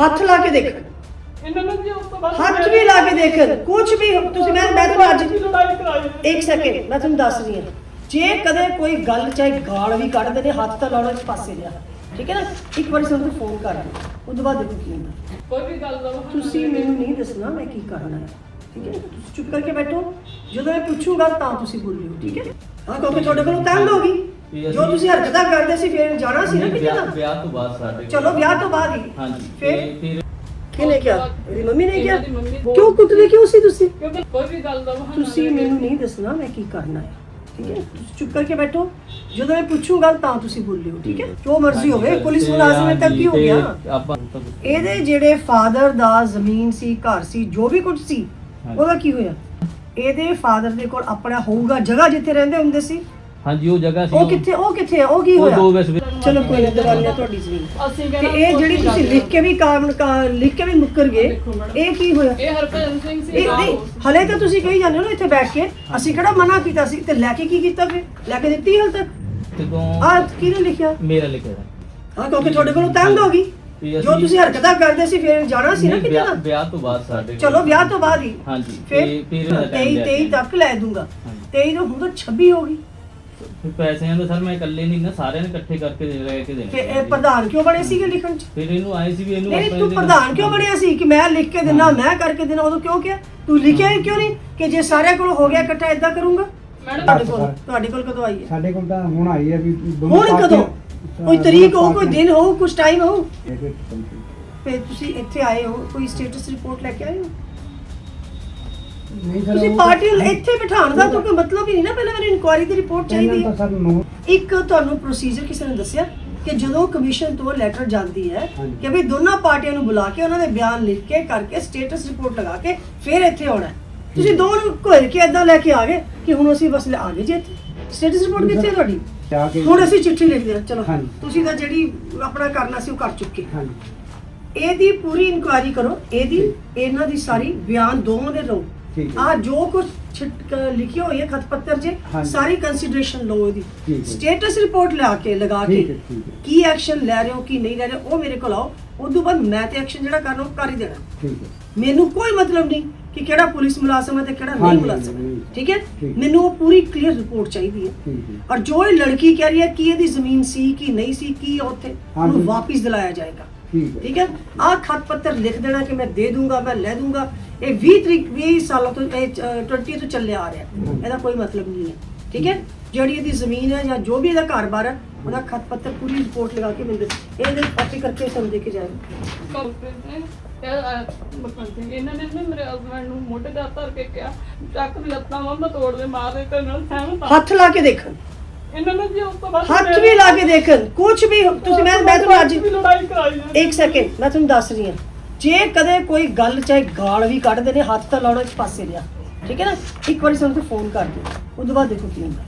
ਹੱਥ ਲਾ ਕੇ ਦੇਖਣ ਇਹਨਾਂ ਨੇ ਜੀ ਉਸ ਤੋਂ ਬਾਅਦ ਹੱਥ ਵੀ ਲਾ ਕੇ ਦੇਖਣ ਕੁਝ ਵੀ ਤੁਸੀਂ ਮੈਂ ਮੈਂ ਤੁਹਾਨੂੰ ਅੱਜ ਲੜਾਈ ਕਰਾਈ ਇੱਕ ਸੈਕਿੰਡ ਮੈਂ ਤੁਹਾਨੂੰ ਦੱਸ ਰਹੀ ਹਾਂ। ਜੇ ਕਦੇ ਕੋਈ ਗੱਲ ਚਾਹੇ ਗਾਲ ਵੀ ਕੱਢਦੇ ਨੇ ਹੱਥ ਤਾਂ ਲਾਉਣਾ ਇਸ ਪਾਸੇ ਲਿਆ ਠੀਕ ਹੈ ਨਾ? ਇੱਕ ਵਾਰੀ ਸਾਨੂੰ ਫੋਨ ਕਰ ਉਸ ਤੋਂ ਬਾਅਦ ਦੇਖੋ ਕੀ ਹੁੰਦਾ। ਕੋਈ ਵੀ ਗੱਲ ਬਹਾਨਾ ਤੁਸੀਂ ਮੈਨੂੰ ਨਹੀਂ ਦੱਸਣਾ ਮੈਂ ਕੀ ਕਰਨਾ ਹੈ। ਠੀਕ ਹੈ ਤੁਸੀਂ ਚੁੱਪ ਕਰਕੇ ਬੈਠੋ। ਜਦੋਂ ਮੈਂ ਪੁੱਛੂਗਾ ਤਾਂ ਤੁਸੀਂ ਬੋਲਿਓ। ਠੀਕ ਹੈ? ਹਾਂ ਕਿਉਂਕਿ ਤੁਹਾਡੇ ਕੋਲੋਂ ਤੰਗ ਹੋ ਜੋ ਤੁਸੀਂ ਹਰਕਤਾਂ ਕਰਦੇ ਸੀ ਫਿਰ ਜਾਣਾ ਸੀ ਨਾ ਕਿਤੇ ਵਿਆਹ ਨਾ ਵਿਆਹ ਤੋਂ ਬਾਅਦ ਸਾਡੇ ਚਲੋ ਵਿਆਹ ਤੋਂ ਬਾਅਦ ਹੀ। ਹਾਂਜੀ ਫਿਰ? ਤੇ ਫਿਰ ਕਿਹਨੇ ਕਿਹਾ ਮੇਰੀ ਮੰਮੀ ਨੇ ਕਿਹਾ ਕਿਉਂ ਕੁੱਟਦੇ ਕਿਉਂ ਸੀ ਤੁਸੀਂ? ਕਿਉਂਕਿ ਕੋਈ ਵੀ ਗੱਲ ਦਾ ਬਹਾਨਾ ਤੁਸੀਂ ਮੈਨੂੰ ਨਹੀਂ ਦੱਸਣਾ ਮੈਂ ਕੀ ਕਰਨਾ ਹੈ ਠੀਕ ਹੈ? ਤੁਸੀਂ ਚੁੱਪ ਕਰਕੇ ਬੈਠੋ। ਜਦੋਂ ਮੈਂ ਪੁੱਛੂਗਾ ਤਾਂ ਤੁਸੀਂ ਬੋਲਿਓ ਠੀਕ ਹੈ? ਜੋ ਮਰਜ਼ੀ ਹੋਵੇ ਪੁਲਿਸ ਤੇ ਮੁਲਾਜ਼ਮ ਹੈ ਤਾਂ ਕੀ ਹੋ ਤੇ ਗਿਆ ਆਪਾਂ ਤਾਂ- ਇਹਦੇ ਜਿਹੜੇ ਫਾਦਰ ਦਾ ਜ਼ਮੀਨ ਸੀ ਘਰ ਸੀ ਜੋ ਵੀ ਕੁਝ ਸੀ ਹਾਂਜੀ। ਉਹਦਾ ਕੀ ਹੋਇਆ? ਇਹਦੇ ਫਾਦਰ ਦੇ ਕੋਲ ਆਪਣਾ ਹੋਊਗਾ ਜਗ੍ਹਾ ਜਿੱਥੇ ਰਹਿੰਦੇ ਹੁੰਦੇ ਸੀ ਹਾਂਜੀ ਉਹ ਜਗ੍ਹਾ ਸੀ ਉਹ ਕਿੱਥੇ ਉਹ ਕਿੱਥੇ ਹੈ ਉਹ ਕੀ ਉਹ ਦੋ ਹੋਇਆ ਵੈਸੇ ਚਲੋ ਕੋਈ ਨਹੀਂ ਦਵਾਈਆਂ ਤੁਹਾਡੀ ਜ਼ਮੀਨ ਅਸੀਂ ਤੇ ਕਹਿੰਦੇ ਇਹ ਜਿਹੜੀ ਤੁਸੀਂ ਲਿਖ ਕੇ ਵੀ ਕਾਮ ਕਾ- ਲਿਖ ਕੇ ਵੀ ਮੁੱਕਰ ਗਏ। ਇਹ ਕੀ ਹੋਇਆ? ਇਹ ਹਰਭਜਨ ਸਿੰਘ ਸੀ ਇਹ ਨਹੀਂ ਹਲੇ ਤਾਂ ਤੁਸੀਂ ਕਹੀ ਜਾਂਦੇ ਹੋ ਨਾ ਇੱਥੇ ਬੈਠ ਕੇ ਅਸੀਂ ਕਿਹੜਾ ਮਨਾ ਕੀਤਾ ਸੀ ਤੇ ਲੈ ਕੇ ਕੀ ਕੀਤਾ ਫਿਰ? ਲੈ ਕੇ ਦਿੱਤੀ ਹਲ ਤੱਕ? ਜਦੋਂ ਆਹ ਕਿਹਨੇ ਲਿਖਿਆ? ਮੇਰਾ ਲਿਖਿਆ ਹੈ ਹਾਂ ਕਿਉਂਕਿ ਤੁਹਾਡੇ ਕੋਲੋਂ ਤੰਗ ਹੋ ਗਈ। ਜੋ ਤੁਸੀਂ ਹਰਕਤਾਂ ਕਰਦੇ ਸੀ ਫਿਰ ਜਾਣਾ ਸੀ ਨਾ ਨਹੀਂ, ਕਿਤੇ ਵਿਆਹ ਨਾ ਵਿਆਹ ਤੋਂ ਬਾਅਦ ਸਾਡੇ ਕੋਲ- ਚਲੋ ਵਿਆਹ ਤੋਂ ਬਾਅਦ ਹੀ। ਹਾਂਜੀ ਫਿਰ ਤੇ ਫਿਰ ਇਹਦਾ time 23 ਲਿਆ 23 ਤੱਕ ਲੈ ਦੂੰਗਾ। ਹਾਂਜੀ। 23 ਤੋਂ ਹੁਣ ਤਾਂ 26 ਹੋ ਗਈ। ਫਿਰ ਪੈਸਿਆਂ ਦਾ ਸਰ ਮੈਂ ਇਕੱਲੇ ਨਹੀਂ ਨਾ ਸਾਰਿਆਂ ਨੇ ਇਕੱਠੇ ਕਰਕੇ ਦੇ ਰਹਿ ਕੇ ਦੇਣੇ ਇਹ ਪ੍ਰਧਾਨ ਕਿਉਂ ਬਣੇ ਸੀਗੇ ਲਿਖਣ ਚ? ਫਿਰ ਇਹਨੂੰ ਆਏ ਸੀ ਵੀ ਇਹਨੂੰ ਨਹੀਂ ਆਪਾਂ ਤੂੰ ਇਹਦੇ- ਪ੍ਰਧਾਨ ਕਿਉਂ ਬਣਿਆ ਸੀ? ਕਿ ਮੈਂ ਲਿਖ ਕੇ ਦੇਣਾ ਮੈਂ ਕਰਕੇ ਦੇਣਾ ਉਦੋਂ ਕਿਉਂ ਕਿਹਾ? ਤੂੰ ਲਿਖਿਆ ਹੀ ਕਿਉਂ ਨਹੀਂ ਕਿ ਜੇ ਸਾਰਿਆਂ ਕੋਲ ਹੋ ਗਿਆ ਇਕੱਠਾ ਇਦਾਂ ਕਰੂੰਗਾ? ਮੈਡਮ ਤੁਹਾਡੇ ਕੋਲ ਤੁਹਾਡੇ ਕੋਲ ਕਦੋਂ ਆਈ ਹੈ? ਸਾਡੇ ਕੋਲ ਤਾਂ ਹੁਣ ਆਈ ਹੈ ਵੀ ਦੋਨੋਂ ਹੁਣ ਕਦੋਂ? ਪਾਰਟੀਆਂ- ਕੋਈ ਤਰੀਕ ਹੋ ਕੋਈ ਦਿਨ ਹੋ ਕੁਝ ਟਾਈਮ ਹੋ। ਫਿਰ ਤੁਸੀਂ ਇੱਥੇ ਆਏ ਹੋ ਕੋਈ ਸਟੇਟਸ ਰਿਪੋਰਟ ਲੈ ਕੇ ਆਏ ਹੋ? ਨਹੀਂ ਸਰ ਤੁਸੀਂ ਪਾਰਟੀ ਨੂੰ ਇੱਥੇ ਬਿਠਾਉਣ ਦਾ ਤਾਂ ਕੋਈ ਮਤਲਬ ਹੀ ਨਹੀਂ ਨਾ ਪਹਿਲਾਂ ਮੇਰੀ ਇਨਕੁਆਇਰੀ ਦੀ ਰਿਪੋਰਟ ਚਾਹੀਦੀ ਹੈ ਸਰ ਨੋ ਇੱਕ ਤੁਹਾਨੂੰ ਪ੍ਰੋਸੀਜਰ ਕਿਸੇ ਨੇ ਦੱਸਿਆ ਕਿ ਜਦੋਂ ਕਮਿਸ਼ਨ ਤੋਂ ਲੈਟਰ ਜਾਂਦੀ ਹੈ ਹਾਂਜੀ। ਕਿ ਵੀ ਦੋਨਾਂ ਪਾਰਟੀਆਂ ਨੂੰ ਬੁਲਾ ਕੇ ਉਹਨਾਂ ਦੇ ਬਿਆਨ ਲਿਖ ਕੇ ਕਰਕੇ ਸਟੇਟਸ ਰਿਪੋਰਟ ਲਗਾ ਕੇ ਫਿਰ ਇੱਥੇ ਆਉਣਾ ਹੈ। ਤੁਸੀਂ ਠੀਕ। ਦੋਨੋਂ ਘੁਰ ਕੇ ਇਦਾਂ ਲੈ ਕੇ ਆ ਗਏ ਕਿ ਹੁਣ ਅਸੀਂ ਬਸ ਲੈ ਆ ਗਏ ਜੀ ਇੱਥੇ ਸਟੇਟਸ ਰਿਪੋਰਟ ਕਿੱਥੇ ਹੈ। ਤੁਹਾਡੀ ਜਾ ਕੇ ਹੁਣ ਅਸੀਂ ਚਿੱਠੀ ਲਿਖਦੇ ਹਾਂ ਚਲੋ ਹਾਂਜੀ। ਤੁਸੀਂ ਤਾਂ ਜਿਹੜੀ ਆਪਣਾ ਕਰਨਾ ਸੀ ਉਹ ਕਰ ਚੁੱਕੇ ਹਾਂਜੀ ਇਹਦੀ ਪੂਰੀ ਇਨਕੁਆਇਰੀ ਕਰੋ ਇਹਦੀ ਇਹਨਾਂ ਦੀ ਸਾਰੀ ਬਿਆਨ ਦੋਵਾਂ ਦੇ ਲਓ ਠੀਕ ਹੈ। ਆ ਜੋ ਕੁਝ ਲਿਖੀ ਹੋਈ ਹੈ ਖਤ ਪੱਤਰ 'ਚ ਹਾਂਜੀ। ਸਾਰੀ ਕੰਸੀਡਰੇਸ਼ਨ ਲਓ ਇਹਦੀ ਹੈ। ਸਟੇਟਸ ਰਿਪੋਰਟ ਲਿਆ ਕੇ ਲਗਾ ਕੇ ਠੀਕ ਹੈ, ਠੀਕ ਹੈ। ਕੀ ਐਕਸ਼ਨ ਲੈ ਰਹੇ ਹੋ ਕੀ ਨਹੀਂ ਲੈ ਰਹੇ ਉਹ ਮੇਰੇ ਕੋਲ ਆਓ ਉਸ ਤੋਂ ਬਾਅਦ ਮੈਂ ਤੇ ਐਕਸ਼ਨ ਜਿਹੜਾ ਕਰਨਾ ਉਹ ਕਰ ਹੀ ਦੇਣਾ ਠੀਕ ਹੈ ਮੈਨੂੰ ਕੋਈ ਮਤਲਬ ਨਹੀਂ ਕਿ ਕਿਹੜਾ ਪੁਲਿਸ ਮੁਲਾਜ਼ਮ ਹੈ ਤੇ ਕਿਹੜਾ ਨਹੀਂ ਹਾਂਜੀ, ਮੁਲਾਜ਼ਮ ਹੈ। ਠੀਕ ਹੈ ਠੀਕ। ਮੈਨੂੰ ਉਹ ਪੂਰੀ ਕਲੀਅਰ ਰਿਪੋਰਟ ਚਾਹੀਦੀ ਹੈ ਠੀਕ ਹੈ ਔਰ ਜੋ ਇਹ ਲੜਕੀ ਕਹਿ ਰਹੀ ਹੈ ਕਿ ਇਹਦੀ ਜ਼ਮੀਨ ਸੀ ਕਿ ਨਹੀਂ ਸੀ ਕੀ ਉੱਥੇ ਉਹਨੂੰ। ਵਾਪਿਸ ਦਿਲਾਇਆ ਜਾਏਗਾ ਠੀਕ ਹੈ। ਠੀਕ ਹੈ? ਆਹ ਖਤ ਪੱਤਰ ਲਿਖ ਦੇਣਾ ਕਿ ਮੈਂ ਦੇ ਦੂੰਗਾ ਮੈਂ ਲੈ ਦੂੰਗਾ। ਇਹ 20 ਤਰੀਕ 20 ਸਾਲਾਂ ਤੋਂ ਇਹ ਅ, 20 ਤੋਂ ਚੱਲਿਆ ਆ ਰਿਹਾ। ਇਹਦਾ ਕੋਈ ਮਤਲਬ ਨਹੀਂ ਹੈ। ਠੀਕ ਹੈ? ਜਿਹੜੀ ਇਹਦੀ ਜ਼ਮੀਨ ਹੈ ਜਾਂ ਜੋ ਵੀ ਇਹਦਾ ਘਰ-ਬਾਰ ਹੈ ਉਹਦਾ ਖਤ ਪੱਤਰ ਪੂਰੀ ਰਿਪੋਰਟ ਲਗਾ ਕੇ ਮੈਨੂੰ ਦੇ ਇਹਦੇ ਕਾਪੀ ਕਰਕੇ ਸਾਨੂੰ ਦੇ ਕੇ ਸਿੰਘ ਇਹਨਾਂ ਨੇ ਨਾ ਮੇਰੇ ਹਸਬੰਡ ਨੂੰ ਮੋਢੇ ਹੱਥ ਧਰ ਕੇ ਕਿਹਾ ਚੱਕ ਦੀ ਲੱਤਾਂ ਵਾਂ ਤੋੜ ਦੇ ਮਾਰ ਦੇ ਤੇ ਨਾਲ ਸਹਿਮਤ ਆ। ਹੱਥ ਲਾ ਕੇ ਦੇਖਣ ਇਹਨਾਂ ਨੇ ਜੀ ਉਸ ਤੋਂ ਬਾਅਦ ਹੱਥ ਵੀ ਲਾ ਕੇ ਦੇਖਣ ਕੁਝ ਵੀ ਤੁਸੀਂ ਮੈਂ ਮੈਂ ਤੁਹਾਨੂੰ ਅੱਜ ਵੀ ਲੜਾਈ ਕਰਾਈ ਹੈ। ਇੱਕ ਸੈਕਿੰਡ ਮੈਂ ਤੁਹਾਨੂੰ ਦੱਸ ਰਹੀ ਹਾਂ। ਜੇ ਕਦੇ ਕੋਈ ਗੱਲ ਚਾਹੇ ਗਾਲ ਵੀ ਕੱਢਦੇ ਨੇ ਹੱਥ ਤਾਂ ਲਾਉਣਾ ਇਸ ਪਾਸੇ ਲਿਆ। ਠੀਕ ਹੈ ਨਾ? ਇੱਕ ਵਾਰੀ ਸਾਨੂੰ ਫੋਨ ਕਰ ਦਿਓ। ਤੋਂ ਬਾਅਦ ਦੇਖੋ ਕੀ ਹੁੰਦਾ।